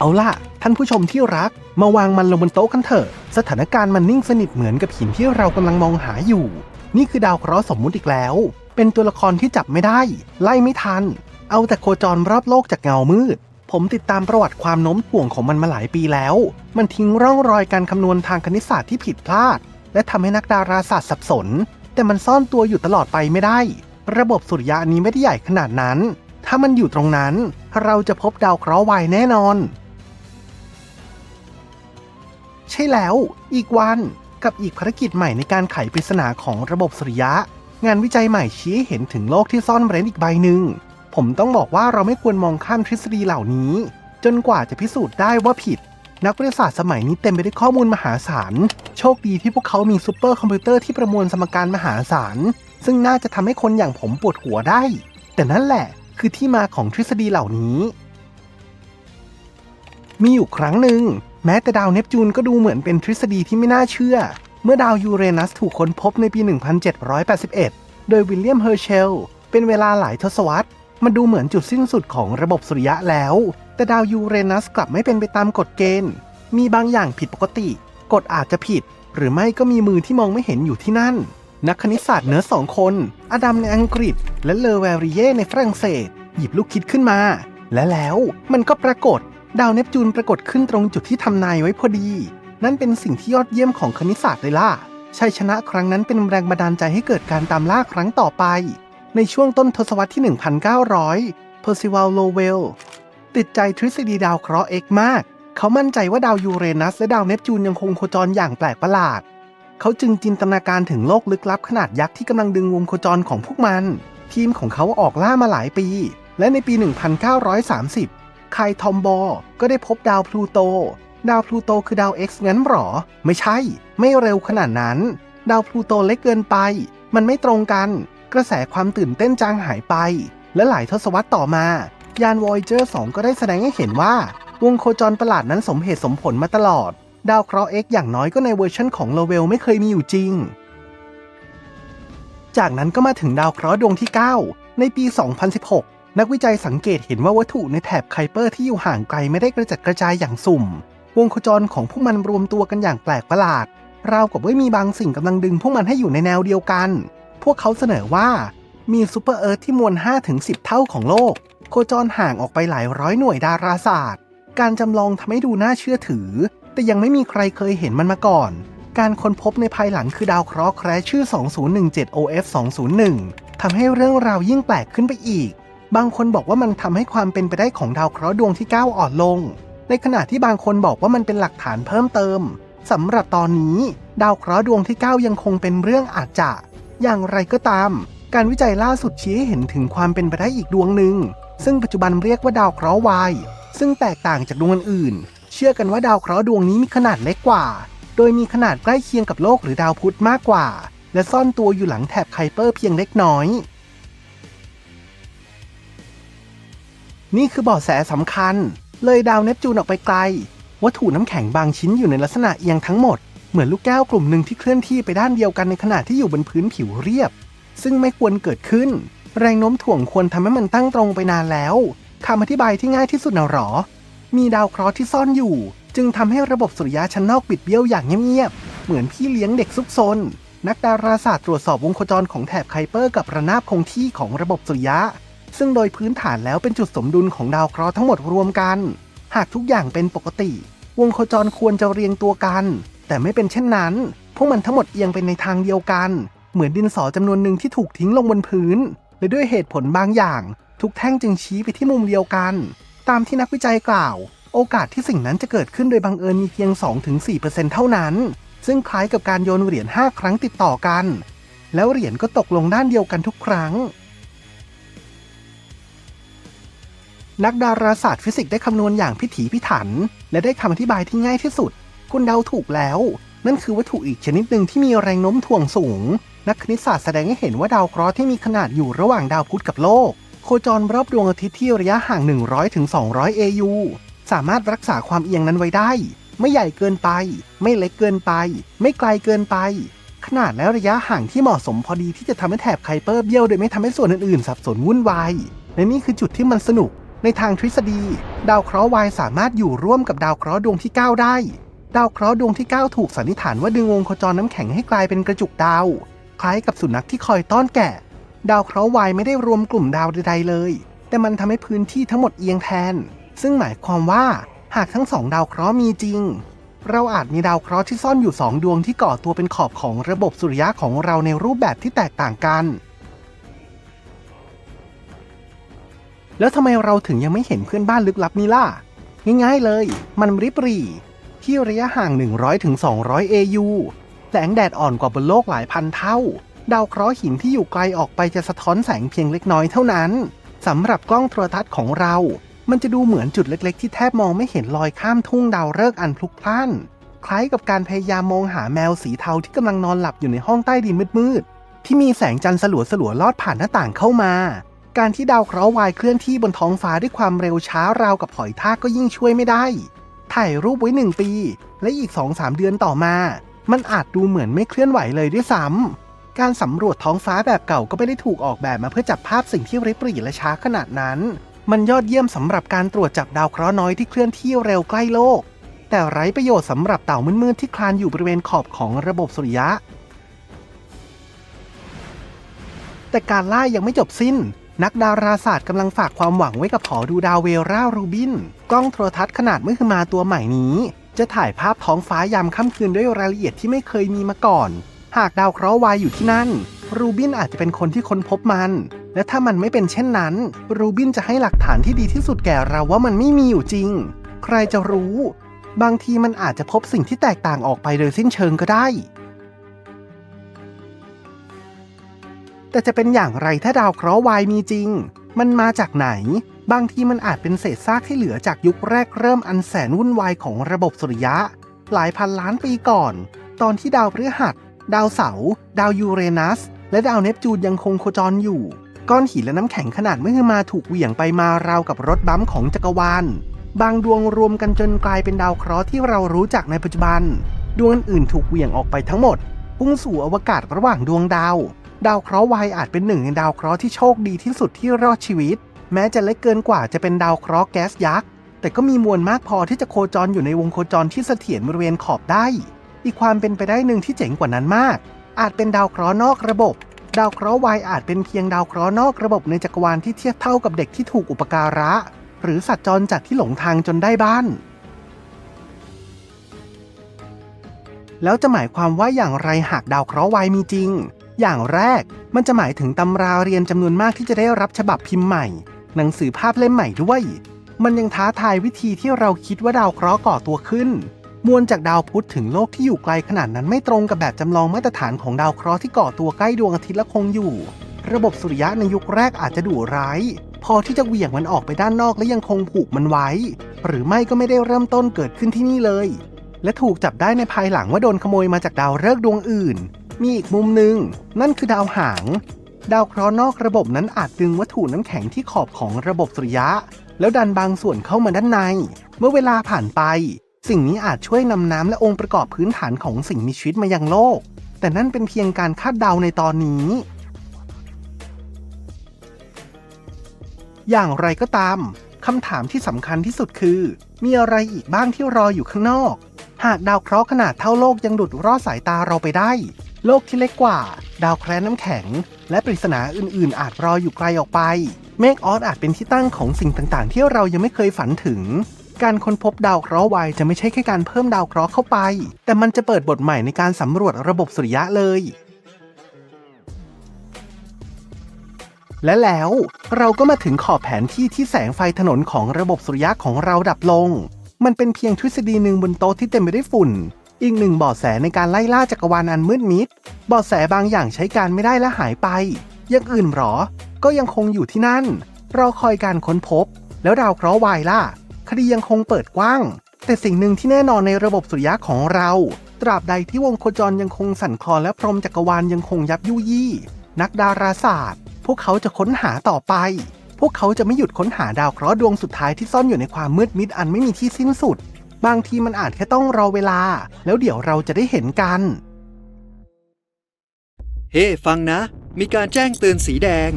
เอาล่ะ ท่านผู้ชมที่รัก มาวางมันลงบนโต๊ะกันเถอะ สถานการณ์มันนิ่งสนิทเหมือนกับหินที่เรากำลังมองหาอยู่ นี่คือดาวเคราะห์สมมุติอีกแล้ว เป็นตัวละครที่จับไม่ได้ ไล่ไม่ทัน เอาแต่โคจรรอบโลกจากเงามืด ผมติดตามประวัติความโน้มถ่วงของมันมาหลายปีแล้ว มันทิ้งร่องรอยการคำนวณทางคณิตศาสตร์ที่ผิดพลาด และทำให้นักดาราศาสตร์สับสน แต่มันซ่อนตัวอยู่ตลอดไปไม่ได้ ระบบสุริยะนี้ไม่ได้ใหญ่ขนาดนั้นถ้ามันอยู่ตรงนั้น เราจะพบดาวเคราะห์วายแน่นอน ใช่แล้ว อีกวันกับอีกภารกิจใหม่ในการไขปริศนาของระบบสุริยะ งานวิจัยใหม่ชี้เห็นถึงโลกที่ซ่อนเร้นอีกใบหนึ่ง ผมต้องบอกว่าเราไม่ควรมองข้ามทฤษฎีเหล่านี้ จนกว่าจะพิสูจน์ได้ว่าผิด นักวิทยาศาสตร์สมัยนี้เต็มไปด้วยข้อมูลมหาศาล โชคดีที่พวกเขามีซูเปอร์คอมพิวเตอร์ที่ประมวลสมการมหาศาล ซึ่งน่าจะทำให้คนอย่างผมปวดหัวได้ แต่นั่นแหละคือที่มาของทฤษฎีเหล่านี้ มีอยู่ครั้งหนึ่ง แม้แต่ดาวเนปจูนก็ดูเหมือนเป็นทฤษฎีที่ไม่น่าเชื่อ เมื่อดาวยูเรนัสถูกค้นพบในปี 1781 โดยวิลเลียมเฮอร์เชล เป็นเวลาหลายทศวรรษ มันดูเหมือนจุดสิ้นสุดของระบบสุริยะแล้ว แต่ดาวยูเรนัสกลับไม่เป็นไปตามกฎเกณฑ์ มีบางอย่างผิดปกติ กฎอาจจะผิด หรือไม่ก็มีมือที่มองไม่เห็นอยู่ที่นั่น นักคณิตศาสตร์เนื้อสองคน อดัมในอังกฤษ และเลอแวริเยในฝรั่งเศส หยิบลูกคิดขึ้นมา และแล้วมันก็ปรากฏ ดาวเนปจูนปรากฏขึ้นตรงจุดที่ทำนายไว้พอดี นั่นเป็นสิ่งที่ยอดเยี่ยมของคณิตศาสตร์เลยล่ะ ชัยชนะครั้งนั้นเป็นแรงบันดาลใจให้เกิดการตามล่าครั้งต่อไป ในช่วงต้นทศวรรษที่ 1900 Percival Lowell ติดใจทฤษฎีดาวเคราะห์ X มาก เขามั่นใจว่าดาวยูเรนัสและดาวเนปจูนยังคงโคจรอย่างแปลกประหลาด เขาจึงจินตนาการถึงโลกลึกลับขนาดยักษ์ที่กำลังดึงวงโคจรของพวกมัน ทีมของเขาออกล่ามาหลายปี และในปี 1930 คายทอมบอร์ก็ได้พบดาวพลูโต ดาวพลูโตคือดาว X งั้นหรอ ไม่ใช่ ไม่เร็วขนาดนั้น ดาวพลูโตเล็กเกินไป มันไม่ตรงกัน กระแสความตื่นเต้นจางหายไป และหลายทศวรรษต่อมา ยาน Voyager 2 ก็ได้แสดงให้เห็นว่า วงโคจรประหลาดนั้นสมเหตุสมผลมาตลอด ดาวเคราะห์ X อย่างน้อยก็ในเวอร์ชันของโลเวลไม่เคยมีอยู่จริง จากนั้นก็มาถึงดาวเคราะห์ดวงที่ 9 ในปี 2016 นักวิจัยสังเกตเห็นว่าวัตถุในแถบไคเปอร์ที่อยู่ห่างไกลไม่ได้กระจัดกระจายอย่างสุ่ม วงโคจรของพวกมันรวมตัวกันอย่างแปลกประหลาด ราวกับว่ามีบางสิ่งกำลังดึงพวกมันให้อยู่ในแนวเดียวกัน พวกเขาเสนอว่ามีซูเปอร์เอิร์ธที่มวล 5-10 เท่าของโลก โคจรห่างออกไปหลายร้อยหน่วยดาราศาสตร์ การจำลองทำให้ดูน่าเชื่อถือ แต่ยังไม่มีใครเคยเห็นมันมาก่อน การค้นพบในภายหลังคือดาวเคราะห์แคร์ชื่อ 2017 OF 201ทำให้เรื่องราวยิ่งแปลกขึ้นไปอีก บางคนบอกว่ามันทำให้ความเป็นไปได้ของดาวเคราะห์ดวงที่ 9 อ่อนลง ในขณะที่บางคนบอกว่ามันเป็นหลักฐานเพิ่มเติมสำหรับตอนนี้ ดาวเคราะห์ดวงที่ 9 ยังคงเป็นเรื่องอาจจะ อย่างไรก็ตาม การวิจัยล่าสุดชี้ให้เห็นถึงความเป็นไปได้อีกดวงหนึ่ง ซึ่งปัจจุบันเรียกว่าดาวเคราะห์วายซึ่งแตกต่างจากดวงอื่น เชื่อกันว่าดาวเคราะห์ดวงนี้มีขนาดเล็กกว่า โดยมีขนาดใกล้เคียงกับโลกหรือดาวพุธมากกว่า และซ่อนตัวอยู่หลังแถบไคเปอร์เพียงเล็กน้อย นี่คือเบาะแสสำคัญ เลยดาวเนปจูนออกไปไกล วัตถุน้ำแข็งบางชิ้นอยู่ในลักษณะเอียงทั้งหมด เหมือนลูกแก้วกลุ่มหนึ่งที่เคลื่อนที่ไปด้านเดียวกันในขณะที่อยู่บนพื้นผิวเรียบ ซึ่งไม่ควรเกิดขึ้น แรงโน้มถ่วงควรทำให้มันตั้งตรงไปนานแล้วคำอธิบายที่ง่ายที่สุดนะหรอ มีดาวเคราะห์ที่ซ่อนอยู่ จึงทำให้ระบบสุริยะชั้นนอกปิดเบี้ยวอย่างเงียบๆเหมือนพี่เลี้ยงเด็กซุกซนนักดาราศาสตร์ตรวจสอบวงโคจรของแถบไคเปอร์กับระนาบคงที่ของระบบสุริยะ ซึ่งโดยพื้นฐานแล้วเป็นจุดสมดุลของดาวเคราะห์ทั้งหมดรวมกัน หากทุกอย่างเป็นปกติ วงโคจรควรจะเรียงตัวกัน แต่ไม่เป็นเช่นนั้น พวกมันทั้งหมดเอียงไปในทางเดียวกัน เหมือนดินสอจำนวนหนึ่งที่ถูกทิ้งลงบนพื้นและด้วยเหตุผลบางอย่าง ทุกแท่งจึงชี้ไปที่มุมเดียวกัน ตามที่นักวิจัยกล่าว โอกาสที่สิ่งนั้นจะเกิดขึ้นโดยบังเอิญมีเพียง 2-4%เท่านั้น ซึ่งคล้ายกับการโยนเหรียญ 5 ครั้งติดต่อกัน แล้วเหรียญก็ตกลงด้านเดียวกันทุกครั้ง นักดาราศาสตร์ฟิสิกส์ได้คำนวณอย่างพิถีพิถัน และได้คำอธิบายที่ง่ายที่สุด คุณเดาถูกแล้ว นั่นคือวัตถุอีกชนิดหนึ่งที่มีแรงโน้มถ่วงสูง นักคณิตศาสตร์แสดงให้เห็นว่าดาวเคราะห์ที่มีขนาดอยู่ระหว่างดาวพุธกับโลก โคจรรอบดวงอาทิตย์ที่ระยะห่าง 100ถึง200 AU สามารถรักษาความเอียงนั้นไว้ได้ ไม่ใหญ่เกินไป ไม่เล็กเกินไป ไม่ไกลเกินไป ขนาดและระยะห่างที่เหมาะสมพอดีที่จะทำให้แถบไคเปอร์เบี้ยวโดยไม่ทำให้ส่วนอื่นๆสับสนวุ่นวายและนี่คือจุดที่มันสนุก ในทางทฤษฎี ดาวเคราะห์วายสามารถอยู่ร่วมกับดาวเคราะห์ดวงที่ 9 ได้ ดาวเคราะห์ดวงที่ 9 ถูกสันนิษฐานว่าดึงวงโคจรน้ำแข็งให้กลายเป็นกระจุกดาว คล้ายกับสุนัขที่คอยต้อนแกะ ดาวเคราะห์วายไม่ได้รวมกลุ่มดาวใดๆเลย แต่มันทำให้พื้นที่ทั้งหมดเอียงแทน ซึ่งหมายความว่าหากทั้งสองดาวเคราะห์มีจริง เราอาจมีดาวเคราะห์ที่ซ่อนอยู่สองดวงที่ก่อตัวเป็นขอบของระบบสุริยะของเราในรูปแบบที่แตกต่างกัน แล้วทำไมเราถึงยังไม่เห็นเพื่อนบ้านลึกลับนี้ล่ะ ง่ายๆเลย มันริบหรี่ที่ระยะห่าง 100-200ถึง 200 AU แสงแดดอ่อนกว่าบนโลกหลายพันเท่า ดาวเคราะห์หินที่อยู่ไกลออกไปจะสะท้อนแสงเพียงเล็กน้อยเท่านั้นสำหรับกล้องโทรทัศน์ของเรา มันจะดูเหมือนจุดเล็กๆ ที่แทบมองไม่เห็นลอยข้ามทุ่งดาวฤกษ์อันพลุกพล่าน คล้ายกับการพยายามมองหาแมวสีเทาที่กำลังนอนหลับอยู่ในห้องใต้ดินมืดๆ ที่มีแสงจันทร์สลัวๆลอดผ่านหน้าต่างเข้ามา การที่ดาวเคราะห์วายเคลื่อนที่บนท้องฟ้าด้วยความเร็วช้าราวกับหอยทากก็ยิ่งช่วยไม่ได้ ถ่ายรูปไว้หนึ่งปี และอีก 2-3 เดือนต่อมา มันอาจดูเหมือนไม่เคลื่อนไหวเลยด้วยซ้ำการสำรวจท้องฟ้าแบบเก่าก็ไม่ได้ถูกออกแบบมาเพื่อจับภาพสิ่งที่ริบหรี่และช้าขนาดนั้น มันยอดเยี่ยมสำหรับการตรวจจับดาวเคราะห์น้อยที่เคลื่อนที่เร็วใกล้โลก แต่ไร้ประโยชน์สำหรับเต่ามืดๆที่คลานอยู่บริเวณขอบของระบบสุริยะแต่การล่ายังไม่จบสิ้น นักดาราศาสตร์กำลังฝากความหวังไว้กับหอดูดาวเวรารูบิน กล้องโทรทัศน์ขนาดมือคือมาตัวใหม่นี้ จะถ่ายภาพท้องฟ้ายามค่ำคืนด้วยรายละเอียดที่ไม่เคยมีมาก่อน หากดาวเคราะห์วายอยู่ที่นั่น รูบินอาจจะเป็นคนที่ค้นพบมัน และถ้ามันไม่เป็นเช่นนั้น รูบินจะให้หลักฐานที่ดีที่สุดแก่เราว่ามันไม่มีอยู่จริง ใครจะรู้ บางทีมันอาจจะพบสิ่งที่แตกต่างออกไปโดยสิ้นเชิงก็ได้ แต่จะเป็นอย่างไรถ้าดาวเคราะห์วายมีจริง มันมาจากไหน บางทีมันอาจเป็นเศษซากที่เหลือจากยุคแรกเริ่มอันแสนวุ่นวายของระบบสุริยะ หลายพันล้านปีก่อน ตอนที่ดาวพฤหัส ดาวเสาร์ดาวยูเรนัส และดาวเนปจูนยังคงโคจรอยู่ ก้อนหินและน้ำแข็งขนาดเมื่อมาถูกเหวี่ยงไปมาราวกับรถบัมป์ของจักรวาล บางดวงรวมกันจนกลายเป็นดาวเคราะห์ที่เรารู้จักในปัจจุบัน ดวงอื่นถูกเหวี่ยงออกไปทั้งหมดพุ่งสู่อวกาศระหว่างดวงดาว ดาวเคราะห์วายอาจเป็นหนึ่งในดาวเคราะห์ที่โชคดีที่สุดที่รอดชีวิต แม้จะเล็กเกินกว่าจะเป็นดาวเคราะห์แก๊สยักษ์ แต่ก็มีมวลมากพอที่จะโคจรอยู่ในวงโคจรที่เสถียรบริเวณขอบได้ อีกความเป็นไปได้หนึ่งที่เจ๋งกว่านั้นมาก อาจเป็นดาวเคราะห์นอกระบบ ดาวเคราะห์วายอาจเป็นเพียงดาวเคราะห์นอกระบบในจักรวาลที่เทียบเท่ากับเด็กที่ถูกอุปการะ หรือสัตว์จรจัดที่หลงทางจนได้บ้านแล้วจะหมายความว่าอย่างไรหากดาวเคราะห์วายมีจริง อย่างแรกมันจะหมายถึงตำราเรียนจำนวนมากที่จะได้รับฉบับพิมพ์ใหม่ หนังสือภาพเล่มใหม่ด้วย มันยังท้าทายวิธีที่เราคิดว่าดาวเคราะห์ก่อตัวขึ้น มวลจากดาวพุธถึงโลกที่อยู่ไกลขนาดนั้นไม่ตรงกับแบบจำลองมาตรฐานของดาวเคราะห์ที่ก่อตัวใกล้ดวงอาทิตย์และคงอยู่ ระบบสุริยะในยุคแรกอาจจะดุร้าย พอที่จะเหวี่ยงมันออกไปด้านนอกและยังคงผูกมันไว้ หรือไม่ก็ไม่ได้เริ่มต้นเกิดขึ้นที่นี่เลย และถูกจับได้ในภายหลังว่าโดนขโมยมาจากดาวฤกษ์ดวงอื่น มีอีกมุมหนึ่งนั่นคือดาวหาง ดาวเคราะห์นอกระบบนั้นอาจดึงวัตถุน้ำแข็งที่ขอบของระบบสุริยะ แล้วดันบางส่วนเข้ามาด้านใน เมื่อเวลาผ่านไป สิ่งนี้อาจช่วยนำน้ำและองค์ประกอบพื้นฐานของสิ่งมีชีวิตมายังโลก แต่นั่นเป็นเพียงการคาดเดาในตอนนี้ อย่างไรก็ตามคำถามที่สำคัญที่สุดคือ มีอะไรอีกบ้างที่รออยู่ข้างนอก หากดาวเคราะห์ขนาดเท่าโลกยังดุดรอดสายตาเราไปได้ โลกที่เล็กกว่า ดาวแคระน้ำแข็ง และปริศนาอื่นๆ อาจรออยู่ไกลออกไป เมฆออสอาจเป็นที่ตั้งของสิ่งต่างๆ ที่เรายังไม่เคยฝันถึง การค้นพบดาวเคราะห์ไวจะไม่ใช่แค่การเพิ่มดาวเคราะห์เข้าไป แต่มันจะเปิดบทใหม่ในการสำรวจระบบสุริยะเลย และแล้วเราก็มาถึงขอบแผนที่ที่แสงไฟถนนของระบบสุริยะของเราดับลง มันเป็นเพียงทฤษฎีหนึ่งบนโต๊ะที่เต็มไปด้วยฝุ่น อีกหนึ่งเบาะแสในการไล่ล่าจักรวาลอันมืดมิดเบาะแสบางอย่างใช้การไม่ได้และหายไปอยังอื่นหรอ ก็ยังคงอยู่ที่นั่น รอคอยการค้นพบ แล้วดาวเคราะห์วายล่ะ คดียังคงเปิดกว้าง แต่สิ่งหนึ่งที่แน่นอนในระบบสุริยะของเรา ตราบใดที่วงโคจรยังคงสั่นคลอนและพรหมจักรวาลยังคงยับยุยี่ นักดาราศาสตร์ พวกเขาจะค้นหาต่อไป พวกเขาจะไม่หยุดค้นหาดาวเคราะห์ดวงสุดท้ายที่ซ่อนอยู่ในความมืดมิดอันไม่มีที่สิ้นสุด บางทีมันอาจแค่ต้องรอเวลา แล้วเดี๋ยวเราจะได้เห็นกัน เฮ้ ฟังนะ มีการแจ้งเตือนสีแดง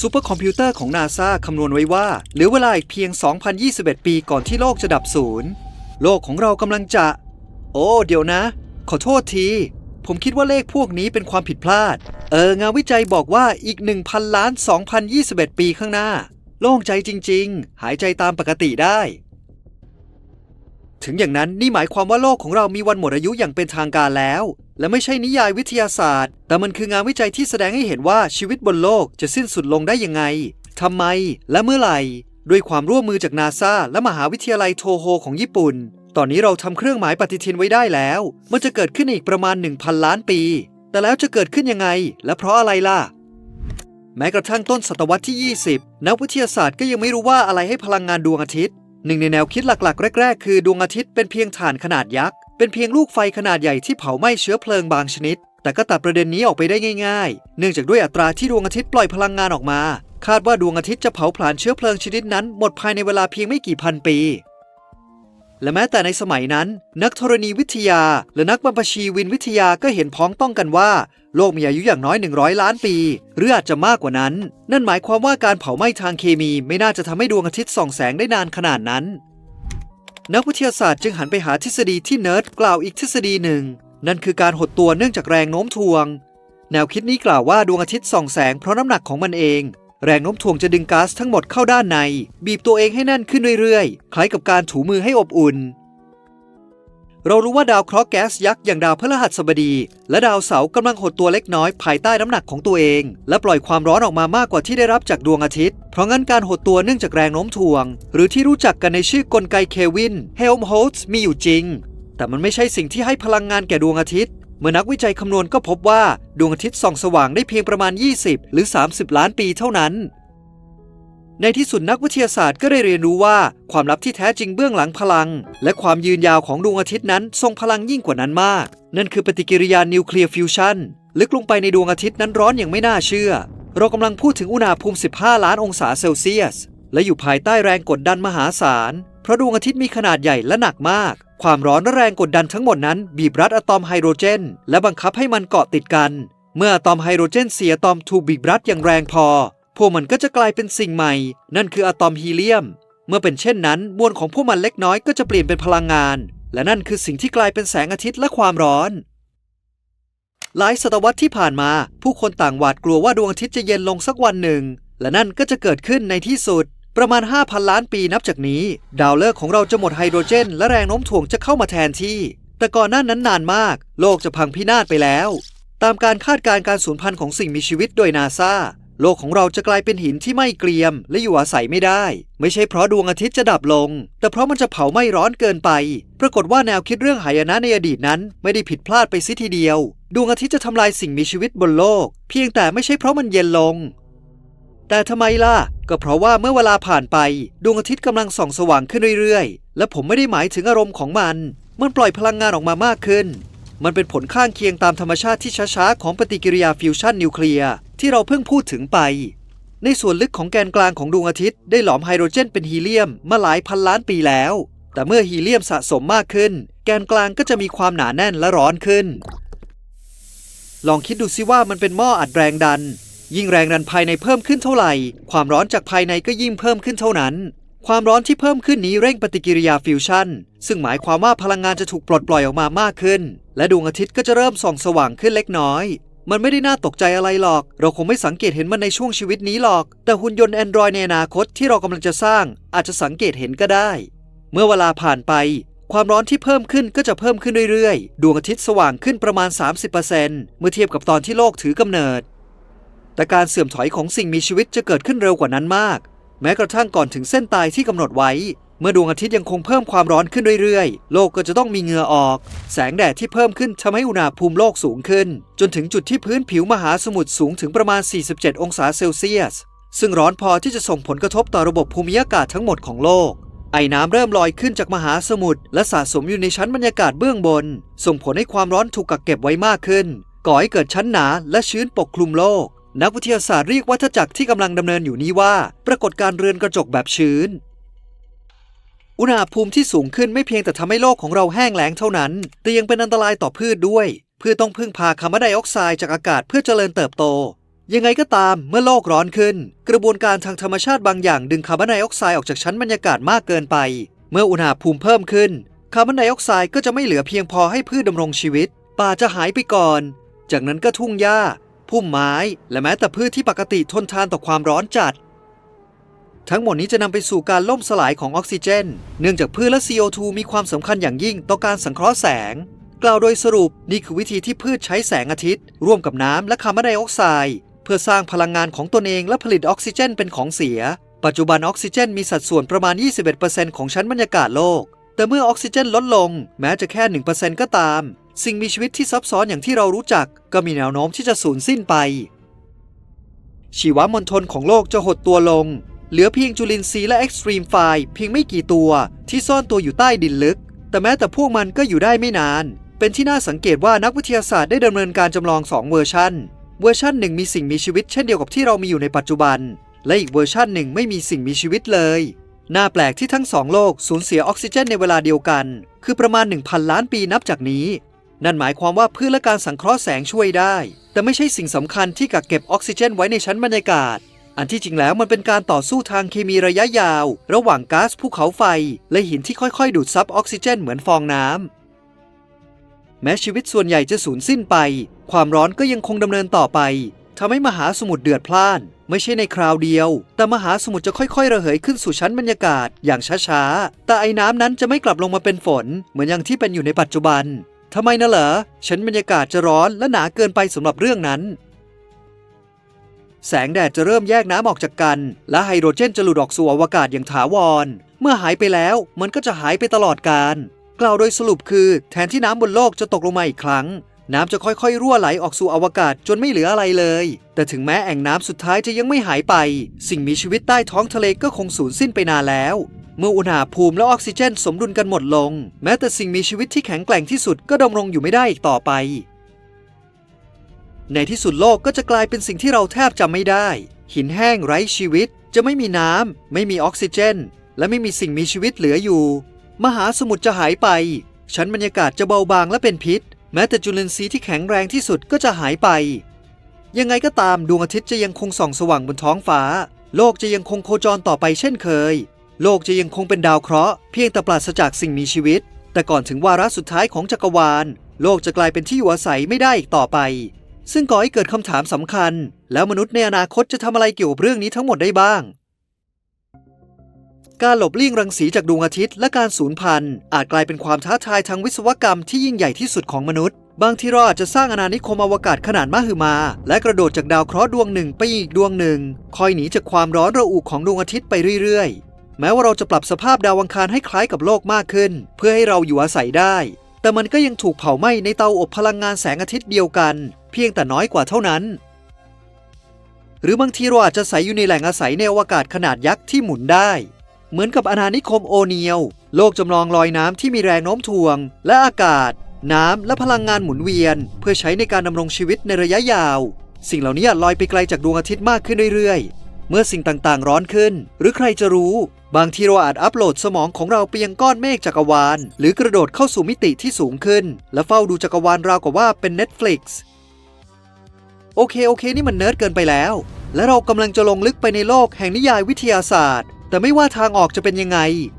ซูเปอร์คอมพิวเตอร์ของนาซาคำนวณไว้ว่า เหลือเวลาอีกเพียง 2021 ปีก่อนที่โลกจะดับศูนย์โลกของเรากำลังจะ โอ้ เดี๋ยวนะ ขอโทษที ผมคิดว่าเลขพวกนี้เป็นความผิดพลาด เออ งานวิจัยบอกว่าอีก 1,000 ล้าน 2021 ปีข้างหน้า โล่งใจจริง ๆ หายใจตามปกติได้ ถึงอย่างนั้นนี่หมายความว่าโลกของเรามีวันหมดอายุอย่างเป็นทางการแล้ว และไม่ใช่นิยายวิทยาศาสตร์ แต่มันคืองานวิจัยที่แสดงให้เห็นว่าชีวิตบนโลกจะสิ้นสุดลงได้ยังไงทำไม และเมื่อไหร่ ด้วยความร่วมมือจากนาซาและมหาวิทยาลัยโทโฮของญี่ปุ่น ตอนนี้เราทำเครื่องหมายปฏิทินไว้ได้แล้ว มันจะเกิดขึ้นอีกประมาณ 1,000 ล้านปี แต่แล้วจะเกิดขึ้นยังไง และเพราะอะไรล่ะ แม้กระทั่งต้นศตวรรษที่ 20 นักวิทยาศาสตร์ก็ยังไม่รู้ว่าอะไรให้พลังงานดวงอาทิตย์ หนึ่งในแนวคิดหลักๆ แรก ๆ คือดวงอาทิตย์เป็นเพียงฐานขนาดยักษ์ เป็นเพียงลูกไฟขนาดใหญ่ที่เผาไหม้เชื้อเพลิงบางชนิด แต่ก็ตัดประเด็นนี้ออกไปได้ง่าย ๆ เนื่องจากด้วยอัตราที่ดวงอาทิตย์ปล่อยพลังงานออกมา คาดว่าดวงอาทิตย์จะเผาผลาญเชื้อเพลิงชนิดนั้นหมดภายในเวลาเพียงไม่กี่พันปี และแม้แต่ในสมัยนั้น นักธรณีวิทยา และนักบัมพชีวินวิทยาก็เห็นพ้องต้องกันว่า โลกมีอายุอย่างน้อย 100 ล้านปี หรืออาจจะมากกว่านั้น นั่นหมายความว่าการเผาไหม้ทางเคมีไม่น่าจะทำให้ดวงอาทิตย์ส่องแสงได้นานขนาดนั้น นักวิทยาศาสตร์จึงหันไปหาทฤษฎีที่เนิร์ดกล่าวอีกทฤษฎีหนึ่ง นั่นคือการหดตัวเนื่องจากแรงโน้มถ่วง แนวคิดนี้กล่าวว่าดวงอาทิตย์ส่องแสงเพราะน้ำหนักของมันเอง แรงโน้มถ่วงจะดึงก๊าซทั้งหมดเข้าด้านใน บีบตัวเองให้แน่นขึ้นเรื่อยๆ คล้ายกับการถูมือให้อบอุ่น เรารู้ว่าดาวเคราะห์แก๊สยักษ์อย่างดาวพฤหัสบดี และดาวเสาร์กำลังหดตัวเล็กน้อยภายใต้น้ำหนักของตัวเอง และปล่อยความร้อนออกมามากกว่าที่ได้รับจากดวงอาทิตย์ เพราะงั้นการหดตัวเนื่องจากแรงโน้มถ่วง หรือที่รู้จักกันในชื่อกลไกเควินเฮลมโฮลต์มีอยู่จริง แต่มันไม่ใช่สิ่งที่ให้พลังงานแก่ดวงอาทิตย์ เมื่อนักวิจัยคำนวณก็พบว่าดวงอาทิตย์ส่องสว่างได้เพียงประมาณ 20 หรือ 30 ล้านปีเท่านั้น ในที่สุดนักวิทยาศาสตร์ก็ได้เรียนรู้ว่า ความลับที่แท้จริงเบื้องหลังพลัง และความยืนยาวของดวงอาทิตย์นั้นทรงพลังยิ่งกว่านั้นมาก นั่นคือปฏิกิริยานิวเคลียร์ฟิวชันลึกลงไปในดวงอาทิตย์นั้นร้อนอย่างไม่น่าเชื่อ เรากำลังพูดถึงอุณหภูมิ 15 ล้านองศาเซลเซียส และอยู่ภายใต้แรงกดดันมหาศาล เพราะดวงอาทิตย์มีขนาดใหญ่และหนักมาก ความร้อนและแรงกดดันทั้งหมดนั้น บีบรัดอะตอมไฮโดรเจน และบังคับให้มันเกาะติดกัน เมื่ออะตอมไฮโดรเจนเสียอะตอมถูกบีบรัดอย่างแรงพอ พวกมันก็จะกลายเป็นสิ่งใหม่ นั่นคืออะตอมฮีเลียม เมื่อเป็นเช่นนั้นมวลของพวกมันเล็กน้อยก็จะเปลี่ยนเป็นพลังงาน และนั่นคือสิ่งที่กลายเป็นแสงอาทิตย์และความร้อนหลายศตวรรษที่ผ่านมา ผู้คนต่างหวาดกลัวว่าดวงอาทิตย์จะเย็นลงสักวันหนึ่ง และนั่นก็จะเกิดขึ้นในที่สุด ประมาณ 5,000 ล้านปีนับจากนี้ ดาวฤกษ์ของเราจะหมดไฮโดรเจน และแรงโน้มถ่วงจะเข้ามาแทนที่ แต่ก่อนหน้านั้นนานมาก โลกจะพังพินาศไปแล้ว ตามการคาดการณ์การสูญพันธุ์ของสิ่งมีชีวิตโดยนาซาโลกของเราจะกลายเป็นหินที่ไม่เกรียม และอยู่อาศัยไม่ได้ ไม่ใช่เพราะดวงอาทิตย์จะดับลง แต่เพราะมันจะเผาไหม้ร้อนเกินไป ปรากฏว่าแนวคิดเรื่องหายนะในอดีตนั้น ไม่ได้ผิดพลาดไปซิทีเดียว ดวงอาทิตย์จะทำลายสิ่งมีชีวิตบนโลก เพียงแต่ไม่ใช่เพราะมันเย็นลง แต่ทำไมล่ะ ก็เพราะว่าเมื่อเวลาผ่านไป ดวงอาทิตย์กำลังส่องสว่างขึ้นเรื่อยๆ และผมไม่ได้หมายถึงอารมณ์ของมัน มันปล่อยพลังงานออกมามากขึ้น มันเป็นผลข้างเคียงตามธรรมชาติที่ช้าๆ ของปฏิกิริยาฟิวชันนิวเคลียร์ที่เราเพิ่งพูดถึงไป ในส่วนลึกของแกนกลางของดวงอาทิตย์ได้หลอมไฮโดรเจนเป็นฮีเลียมมาหลายพันล้านปีแล้ว แต่เมื่อฮีเลียมสะสมมากขึ้น แกนกลางก็จะมีความหนาแน่นและร้อนขึ้น ลองคิดดูซิว่ามันเป็นหม้ออัดแรงดัน ยิ่งแรงดันภายในเพิ่มขึ้นเท่าไหร่ ความร้อนจากภายในก็ยิ่งเพิ่มขึ้นเท่านั้น ความร้อนที่เพิ่มขึ้นนี้เร่งปฏิกิริยาฟิวชั่น ซึ่งหมายความว่าพลังงานจะถูกปลดปล่อยออกมามากขึ้น และดวงอาทิตย์ก็จะเริ่มส่องสว่างขึ้นเล็กน้อย มันไม่ได้น่าตกใจอะไรหรอก เราคงไม่สังเกตเห็นมันในช่วงชีวิตนี้หรอก แต่หุ่นยนต์ Android ในอนาคตที่เรากำลังจะสร้างอาจจะสังเกตเห็นก็ได้ เมื่อเวลาผ่านไปความร้อนที่เพิ่มขึ้นก็จะเพิ่มขึ้นเรื่อยๆ ดวงอาทิตย์สว่างขึ้นประมาณ 30%เมื่อเทียบกับตอนที่โลกถือกำเนิด แต่การเสื่อมถอยของสิ่งมีชีวิตจะเกิดขึ้นเร็วกว่านั้นมาก แม้กระทั่งก่อนถึงเส้นตายที่กำหนดไว้ เมื่อดวงอาทิตย์ยังคงเพิ่มความร้อนขึ้นเรื่อยๆ โลกก็จะต้องมีเหงื่อออก แสงแดดที่เพิ่มขึ้นทำให้อุณหภูมิโลกสูงขึ้น จนถึงจุดที่พื้นผิวมหาสมุทรสูงถึงประมาณ 47 องศาเซลเซียส ซึ่งร้อนพอที่จะส่งผลกระทบต่อระบบภูมิอากาศทั้งหมดของโลกไอ้น้ำเริ่มลอยขึ้นจากมหาสมุทรและสะสมอยู่ในชั้นบรรยากาศเบื้องบน ส่งผลให้ความร้อนถูกกักเก็บไว้มากขึ้น ก่อให้เกิดชั้นหนาและชื้นปกคลุมโลก นักวิทยาศาสตร์เรียกวัฏจักรที่กำลังดำเนินอยู่นี้ว่า ปรากฏการเรือนกระจกแบบชื้น อุณหภูมิที่สูงขึ้นไม่เพียงแต่ทำให้โลกของเราแห้งแล้งเท่านั้น แต่ยังเป็นอันตรายต่อพืชด้วย พืชต้องพึ่งพาคาร์บอนไดออกไซด์จากอากาศเพื่อเจริญเติบโต ยังไงก็ตามเมื่อโลกร้อนขึ้น กระบวนการทางธรรมชาติบางอย่างดึงคาร์บอนไดออกไซด์ออกจากชั้นบรรยากาศมากเกินไป เมื่ออุณหภูมิเพิ่มขึ้นคาร์บอนไดออกไซด์ก็จะไม่เหลือเพียงพอให้พืชดำรงชีวิต ป่าจะหายไปก่อน จากนั้นก็ทุ่งหญ้า พุ่มไม้ และแม้แต่พืชที่ปกติทนทานต่อความร้อนจัด ทั้งหมดนี้จะนำไปสู่การล่มสลายของออกซิเจน เนื่องจากพืชและ CO2 มีความสำคัญอย่างยิ่งต่อการสังเคราะห์แสง กล่าวโดยสรุปนี่คือวิธีที่พืชใช้แสงอาทิตย์ ร่วมกับน้ำและคาร์บอนไดออกไซด์เพื่อสร้างพลังงานของตนเองและผลิตออกซิเจนเป็นของเสีย ปัจจุบันออกซิเจนมีสัดส่วนประมาณ 21%ของชั้นบรรยากาศโลก แต่เมื่อออกซิเจนลดลง แม้จะแค่ 1%ก็ตาม สิ่งมีชีวิตที่ซับซ้อนอย่างที่เรารู้จัก ก็มีแนวโน้มที่จะสูญสิ้นไป ชีวมณฑลของโลกจะหดตัวลง เหลือเพียงจุลินทรีย์และเอ็กซ์ตรีมไฟเพียงไม่กี่ตัว ที่ซ่อนตัวอยู่ใต้ดินลึก แต่แม้แต่พวกมันก็อยู่ได้ไม่นาน เป็นที่น่าสังเกตว่านักวิทยาศาสตร์ได้ดำเนินการจำลอง 2 เวอร์ชันเวอร์ชันหนึ่งมีสิ่งมีชีวิตเช่นเดียวกับที่เรามีอยู่ในปัจจุบัน และอีกเวอร์ชันหนึ่งไม่มีสิ่งมีชีวิตเลยน่าแปลกที่ทั้งสองโลกสูญเสียออกซิเจนในเวลาเดียวกัน คือประมาณ 1,000 ล้านปีนับจากนี้ นั่นหมายความว่าพืชและการสังเคราะห์แสงช่วยได้ แต่ไม่ใช่สิ่งสำคัญที่กักเก็บออกซิเจนไว้ในชั้นบรรยากาศ อันที่จริงแล้วมันเป็นการต่อสู้ทางเคมีระยะยาว ระหว่างก๊าซภูเขาไฟ และหินที่ค่อยๆ ดูดซับออกซิเจนเหมือนฟองน้ำแม้ชีวิตส่วนใหญ่จะสูญสิ้นไป ความร้อนก็ยังคงดำเนินต่อไปทำให้มหาสมุทรเดือดพล่าน ไม่ใช่ในคราวเดียว แต่มหาสมุทรจะค่อยๆ ระเหยขึ้นสู่ชั้นบรรยากาศอย่างช้าๆแต่ไอ้น้ำนั้นจะไม่กลับลงมาเป็นฝน เหมือนอย่างที่เป็นอยู่ในปัจจุบัน ทำไมนะเหรอชั้นบรรยากาศจะร้อนและหนาเกินไปสำหรับเรื่องนั้น แสงแดดจะเริ่มแยกน้ำออกจากกัน และไฮโดรเจนจะหลุดออกสู่อวกาศอย่างถาวร เมื่อหายไปแล้วมันก็จะหายไปตลอดกาลกล่าวโดยสรุปคือ แทนที่น้ำบนโลกจะตกลงมาอีกครั้ง น้ำจะค่อยๆ รั่วไหลออกสู่อวกาศจนไม่เหลืออะไรเลย แต่ถึงแม้แอ่งน้ำสุดท้ายจะยังไม่หายไป สิ่งมีชีวิตใต้ท้องทะเลก็คงสูญสิ้นไปนานแล้ว เมื่ออุณหภูมิและออกซิเจนสมดุลกันหมดลง แม้แต่สิ่งมีชีวิตที่แข็งแกร่งที่สุดก็ดำรงอยู่ไม่ได้อีกต่อไป ในที่สุดโลกก็จะกลายเป็นสิ่งที่เราแทบจำไม่ได้ หินแห้งไร้ชีวิต จะไม่มีน้ำไม่มีออกซิเจน และไม่มีสิ่งมีชีวิตเหลืออยู่ มหาสมุทรจะหายไป ชั้นบรรยากาศจะเบาบางและเป็นพิษ แม้แต่จุลินทรีย์ที่แข็งแรงที่สุดก็จะหายไป ยังไงก็ตามดวงอาทิตย์จะยังคงส่องสว่างบนท้องฟ้า โลกจะยังคงโคจรต่อไปเช่นเคย โลกจะยังคงเป็นดาวเคราะห์เพียงแต่ปราศจากสิ่งมีชีวิต แต่ก่อนถึงวาระสุดท้ายของจักรวาล โลกจะกลายเป็นที่อยู่อาศัยไม่ได้อีกต่อไป ซึ่งก่อให้เกิดคำถามสำคัญ แล้วมนุษย์ในอนาคตจะทำอะไรเกี่ยวกับเรื่องนี้ทั้งหมดได้บ้าง การหลบเลี่ยงรังสีจากดวงอาทิตย์และการสูญพันธุ์อาจกลายเป็นความท้าทายทางวิศวกรรมที่ยิ่งใหญ่ที่สุดของมนุษย์ บางทีเราอาจจะสร้างอาณานิคมอวกาศขนาดมหึมา และกระโดดจากดาวเคราะห์ดวงหนึ่งไปอีกดวงหนึ่ง คอยหนีจากความร้อนระอุของดวงอาทิตย์ไปเรื่อยๆ แม้ว่าเราจะปรับสภาพดาวอังคารให้คล้ายกับโลกมากขึ้น เพื่อให้เราอยู่อาศัยได้ แต่มันก็ยังถูกเผาไหม้ในเตาอบพลังงานแสงอาทิตย์เดียวกัน เพียงแต่น้อยกว่าเท่านั้น หรือบางทีเราอาจจะใส่อยู่ในแหล่งอาศัยในอวกาศขนาดยักษ์ที่หมุนได้ เหมือนกับอาณานิคมโอเนียลโลกจำลองลอยน้ำที่มีแรงโน้มถ่วง และอากาศ น้ำและพลังงานหมุนเวียน เพื่อใช้ในการดำรงชีวิตในระยะยาว สิ่งเหล่านี้ลอยไปไกลจากดวงอาทิตย์มากขึ้นเรื่อยๆ เมื่อสิ่งต่างๆ ร้อนขึ้น หรือใครจะรู้ บางทีเราอาจอัปโหลดสมองของเราไปยังก้อนเมฆจักรวาล หรือกระโดดเข้าสู่มิติที่สูงขึ้น และเฝ้าดูจักรวาลราวกับว่าเป็น Netflix โอเคโอเค นี่มันเนิร์ดเกินไปแล้ว และเรากำลังจะลงลึกไปในโลกแห่งนิยายวิทยาศาสตร์ แต่ไม่ว่าทางออกจะเป็นยังไง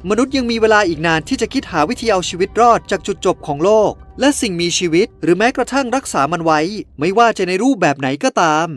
มนุษย์ยังมีเวลาอีกนานที่จะคิดหาวิธีเอาชีวิตรอดจากจุดจบของโลก และสิ่งมีชีวิต หรือแม้กระทั่งรักษามันไว้ ไม่ว่าจะในรูปแบบไหนก็ตาม